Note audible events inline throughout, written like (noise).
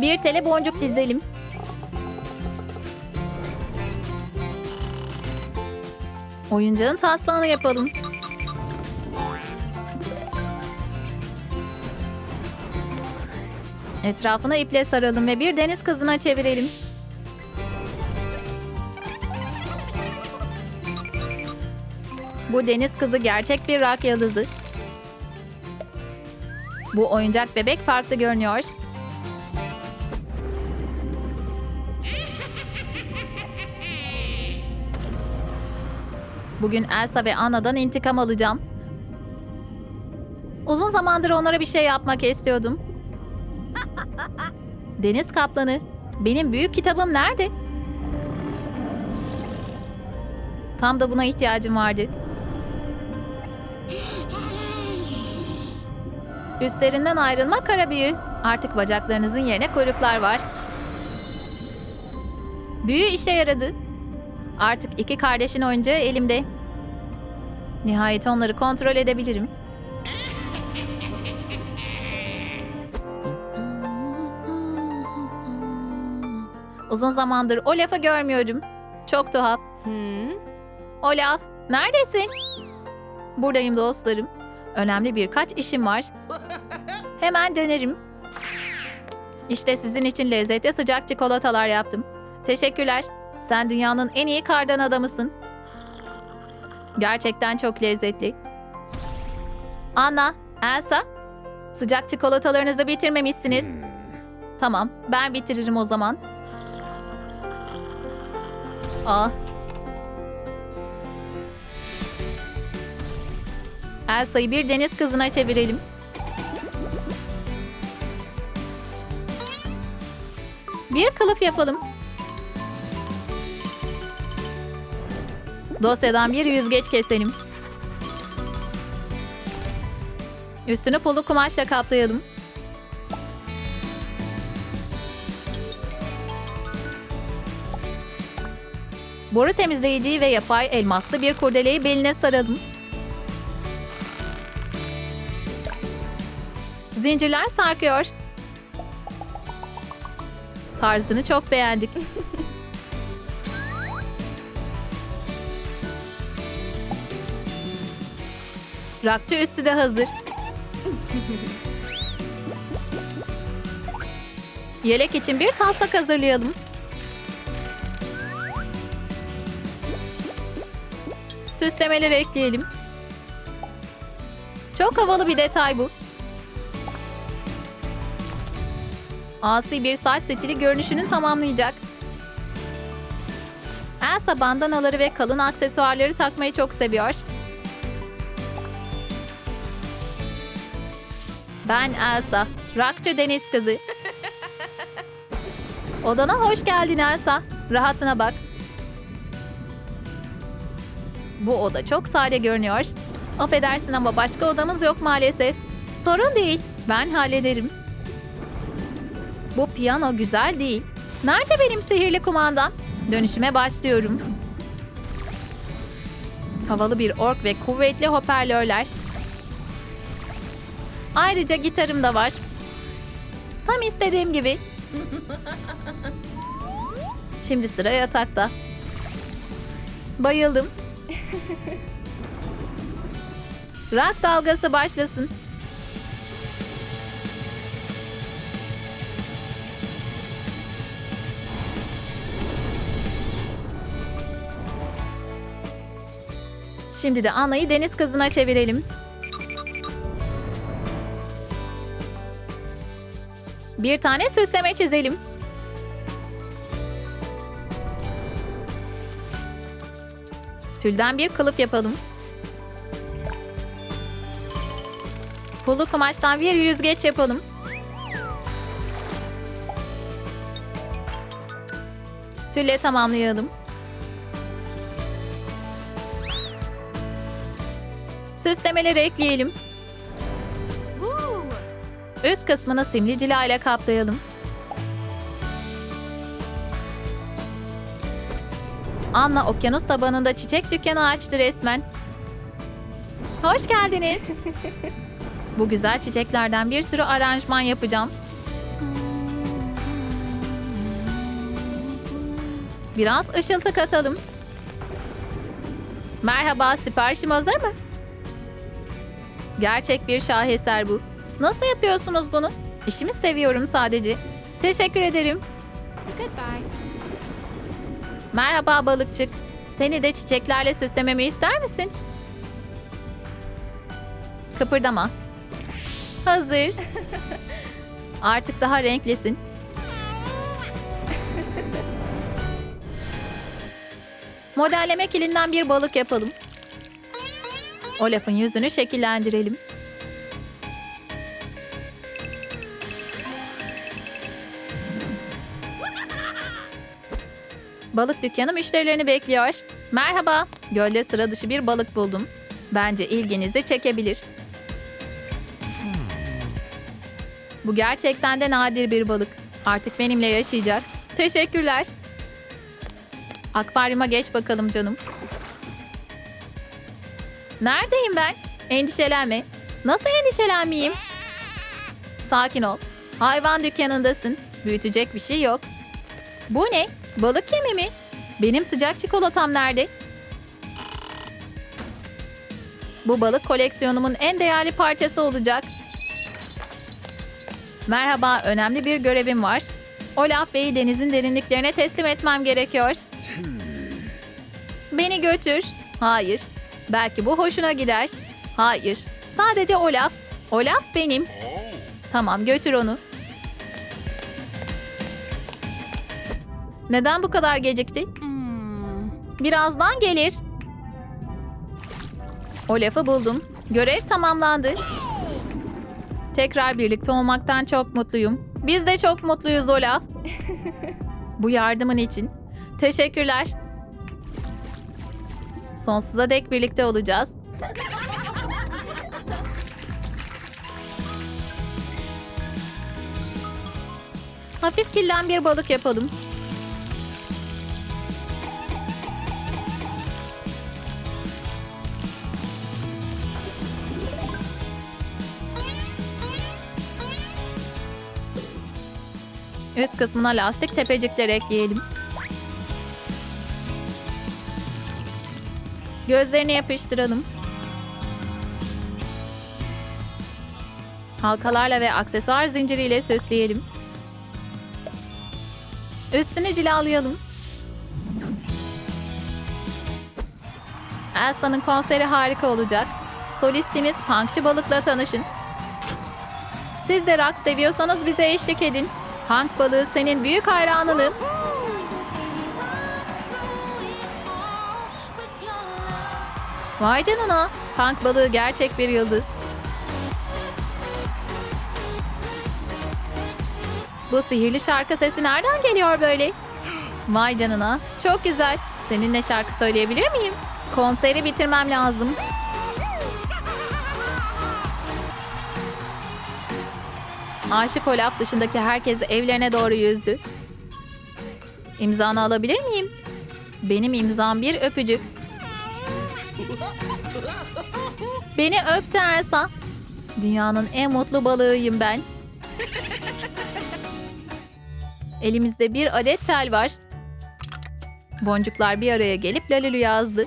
Bir tele boncuk dizelim. Oyuncağın taslağını yapalım. Etrafına iple saralım ve bir deniz kızına çevirelim. Bu deniz kızı gerçek bir rock yıldızı. Bu oyuncak bebek farklı görünüyor. Bugün Elsa ve Anna'dan intikam alacağım. Uzun zamandır onlara bir şey yapmak istiyordum. (laughs) Deniz Kaplanı, benim büyük kitabım nerede? Tam da buna ihtiyacım vardı. Üstlerinden ayrılma kara büyü. Artık bacaklarınızın yerine kuyruklar var. Büyü işe yaradı. Artık iki kardeşin oyuncağı elimde. Nihayet onları kontrol edebilirim. Uzun zamandır o lafı görmüyorum. Çok tuhaf. Olaf, neredesin? Buradayım dostlarım. Önemli birkaç işim var. (laughs) Hemen dönerim. İşte sizin için lezzetli sıcak çikolatalar yaptım. Teşekkürler. Sen dünyanın en iyi kardan adamısın. Gerçekten çok lezzetli. Anna, Elsa, sıcak çikolatalarınızı bitirmemişsiniz. Tamam, ben bitiririm o zaman. Ah. Elsa'yı bir deniz kızına çevirelim. Bir kılıf yapalım. Dosyadan bir yüzgeç keselim. Üstünü pulu kumaşla kaplayalım. Boru temizleyiciyi ve yapay elmaslı bir kurdeleyi beline saralım. Zincirler sarkıyor. Tarzını çok beğendik. Rakçı üstü de hazır. Yelek için bir taslak hazırlayalım. Süslemeleri ekleyelim. Çok havalı bir detay bu. Asi bir saç setili görünüşünü tamamlayacak. Elsa bandanaları ve kalın aksesuarları takmayı çok seviyor. Ben Elsa, rockçı deniz kızı. Odana hoş geldin Elsa. Rahatına bak. Bu oda çok sade görünüyor. Affedersin ama başka odamız yok maalesef. Sorun değil, ben hallederim. Bu piyano güzel değil. Nerede benim sihirli kumandam? Dönüşüme başlıyorum. Havalı bir ork ve kuvvetli hoparlörler. Ayrıca gitarım da var. Tam istediğim gibi. Şimdi sıra yatakta. Bayıldım. Rock dalgası başlasın. Şimdi de Anna'yı deniz kızına çevirelim. Bir tane süsleme çizelim. Tülden bir kılıf yapalım. Pullu kumaştan bir yüzgeç yapalım. Tülle tamamlayalım. Süslemeleri ekleyelim. Üst kısmını simli cila ile kaplayalım. Anna okyanus tabanında çiçek dükkanı açtı resmen. Hoş geldiniz. Bu güzel çiçeklerden bir sürü aranjman yapacağım. Biraz ışıltı katalım. Merhaba, siparişim hazır mı? Gerçek bir şaheser bu. Nasıl yapıyorsunuz bunu? İşimi seviyorum sadece. Teşekkür ederim. Goodbye. Merhaba balıkçık. Seni de çiçeklerle süslememi ister misin? Kıpırdama. Hazır. (laughs) Artık daha renklisin. Modelleme kilinden bir balık yapalım. Olaf'ın yüzünü şekillendirelim. Balık dükkanı müşterilerini bekliyor. Merhaba, gölde sıra dışı bir balık buldum. Bence ilginizi çekebilir. Bu gerçekten de nadir bir balık. Artık benimle yaşayacak. Teşekkürler. Akvaryuma geç bakalım canım. Neredeyim ben? Endişelenme. Nasıl endişelenmeyeyim? Sakin ol. Hayvan dükkanındasın. Büyütecek bir şey yok. Bu ne? Balık yemi mi? Benim sıcak çikolatam nerede? Bu balık koleksiyonumun en değerli parçası olacak. Merhaba, önemli bir görevim var. Olaf Bey'i denizin derinliklerine teslim etmem gerekiyor. Beni götür. Hayır. Belki bu hoşuna gider. Hayır. Sadece Olaf. Olaf benim. Tamam götür onu. Neden bu kadar gecikti? Hmm. Birazdan gelir. O lafı buldum. Görev tamamlandı. Tekrar birlikte olmaktan çok mutluyum. Biz de çok mutluyuz Olaf. (laughs) Bu yardımın için. Teşekkürler. Sonsuza dek birlikte olacağız. Hafif killen bir balık yapalım. Üst kısmına lastik tepecikler ekleyelim. Gözlerini yapıştıralım. Halkalarla ve aksesuar zinciriyle süsleyelim. Üstünü cilalayalım. Elsa'nın konseri harika olacak. Solistimiz Punkçı Balık'la tanışın. Siz de rock seviyorsanız bize eşlik edin. Punk balığı senin büyük hayranının. Vay canına. Punk balığı gerçek bir yıldız. Bu sihirli şarkı sesi nereden geliyor böyle? Vay canına. Çok güzel. Seninle şarkı söyleyebilir miyim? Konseri bitirmem lazım. Aşık Olaf dışındaki herkes evlerine doğru yüzdü. İmzanı alabilir miyim? Benim imzam bir öpücük. Beni öptü Elsa. Dünyanın en mutlu balığıyım ben. Elimizde bir adet tel var. Boncuklar bir araya gelip lalülü yazdı.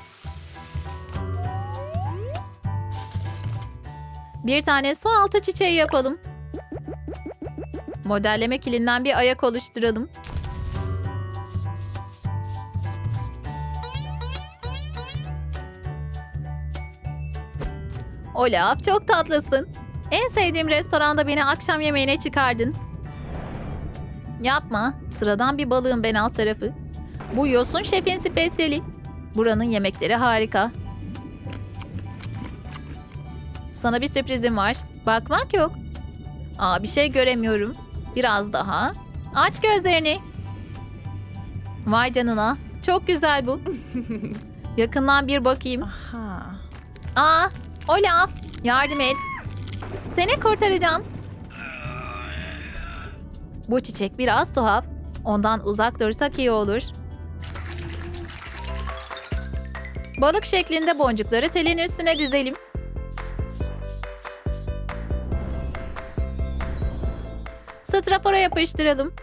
Bir tane su altı çiçeği yapalım. Modelleme kilinden bir ayak oluşturalım. Olaf çok tatlısın. En sevdiğim restoranda beni akşam yemeğine çıkardın. Yapma. Sıradan bir balığım ben alt tarafı. Bu yosun şefin spesiyeli. Buranın yemekleri harika. Sana bir sürprizim var. Bakmak yok. Aa bir şey göremiyorum. Biraz daha. Aç gözlerini. Vay canına. Çok güzel bu. (laughs) Yakından bir bakayım. Aha. Aa, Olaf, yardım et. Seni kurtaracağım. Bu çiçek biraz tuhaf. Ondan uzak dursak iyi olur. Balık şeklinde boncukları telin üstüne dizelim. Strafora yapıştıralım.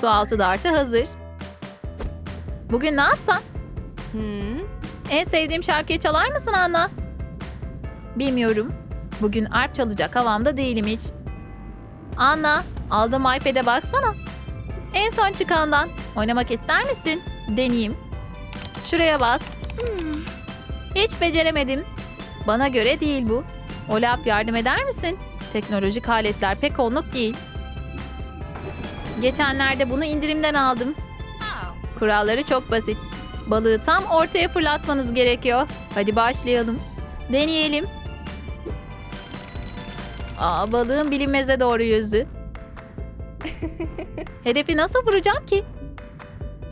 Su altı dartı hazır. Bugün ne yapsam? Hmm. En sevdiğim şarkıyı çalar mısın Anna? Bilmiyorum. Bugün arp çalacak havamda değilim hiç. Anna, aldığım iPad'e baksana. En son çıkandan. Oynamak ister misin? Deneyeyim. Şuraya bas. Hiç beceremedim. Bana göre değil bu. Olap yardım eder misin? Teknolojik aletler pek onluk değil. Geçenlerde bunu indirimden aldım. Kuralları çok basit. Balığı tam ortaya fırlatmanız gerekiyor. Hadi başlayalım. Deneyelim. Aa, balığın bilinmeze doğru yüzdü. (laughs) Hedefi nasıl vuracağım ki?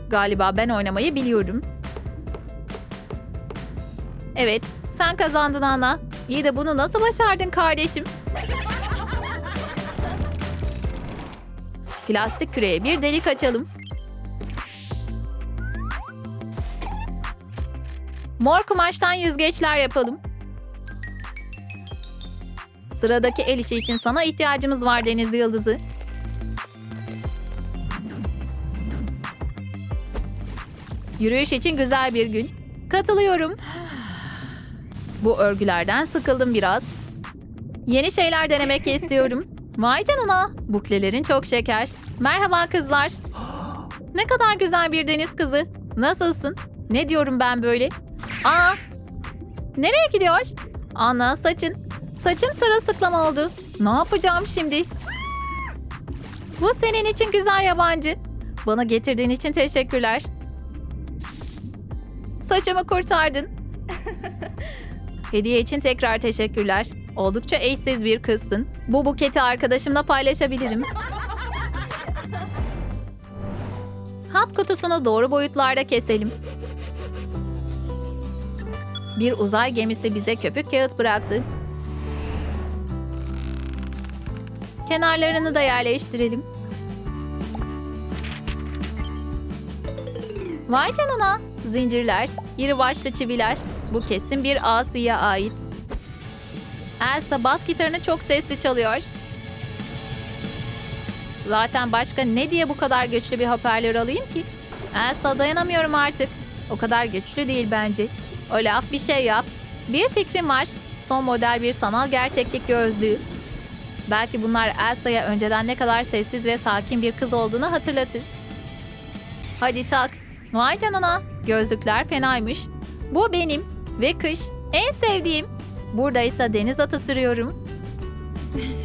Galiba ben oynamayı biliyorum. Evet, sen kazandın Ana. İyi de bunu nasıl başardın kardeşim? Plastik küreye bir delik açalım. Mor kumaştan yüzgeçler yapalım. Sıradaki el işi için sana ihtiyacımız var Deniz Yıldızı. Yürüyüş için güzel bir gün. Katılıyorum. Bu örgülerden sıkıldım biraz. Yeni şeyler denemek istiyorum. (laughs) Vay canına. Buklelerin çok şeker. Merhaba kızlar. Ne kadar güzel bir deniz kızı. Nasılsın? Ne diyorum ben böyle? Aa! Nereye gidiyor? Ana saçın. Saçım sırılsıklam oldu. Ne yapacağım şimdi? Bu senin için güzel yabancı. Bana getirdiğin için teşekkürler. Saçımı kurtardın. (laughs) Hediye için tekrar teşekkürler. Oldukça eşsiz bir kızsın. Bu buketi arkadaşımla paylaşabilirim. Hap kutusunu doğru boyutlarda keselim. Bir uzay gemisi bize köpük kağıt bıraktı. Kenarlarını da yerleştirelim. Vay canına! Zincirler, iri başlı çiviler. Bu kesin bir Asiye ait. Elsa bas gitarını çok sesli çalıyor. Zaten başka ne diye bu kadar güçlü bir hoparlör alayım ki? Elsa dayanamıyorum artık. O kadar güçlü değil bence. Olaf bir şey yap. Bir fikrim var. Son model bir sanal gerçeklik gözlüğü. Belki bunlar Elsa'ya önceden ne kadar sessiz ve sakin bir kız olduğunu hatırlatır. Hadi tak. Vay canına. Gözlükler fenaymış. Bu benim. Ve kış. En sevdiğim. Buradaysa deniz atı sürüyorum. (laughs)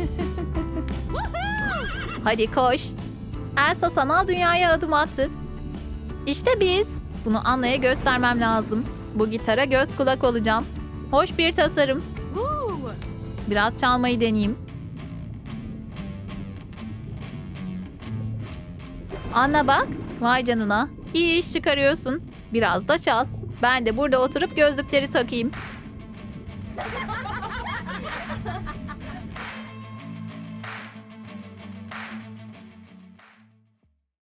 Hadi koş. Elsa sanal dünyaya adım attı. İşte biz. Bunu Anna'ya göstermem lazım. Bu gitara göz kulak olacağım. Hoş bir tasarım. Biraz çalmayı deneyeyim. Anna bak. Vay canına. İyi iş çıkarıyorsun. Biraz da çal. Ben de burada oturup gözlükleri takayım.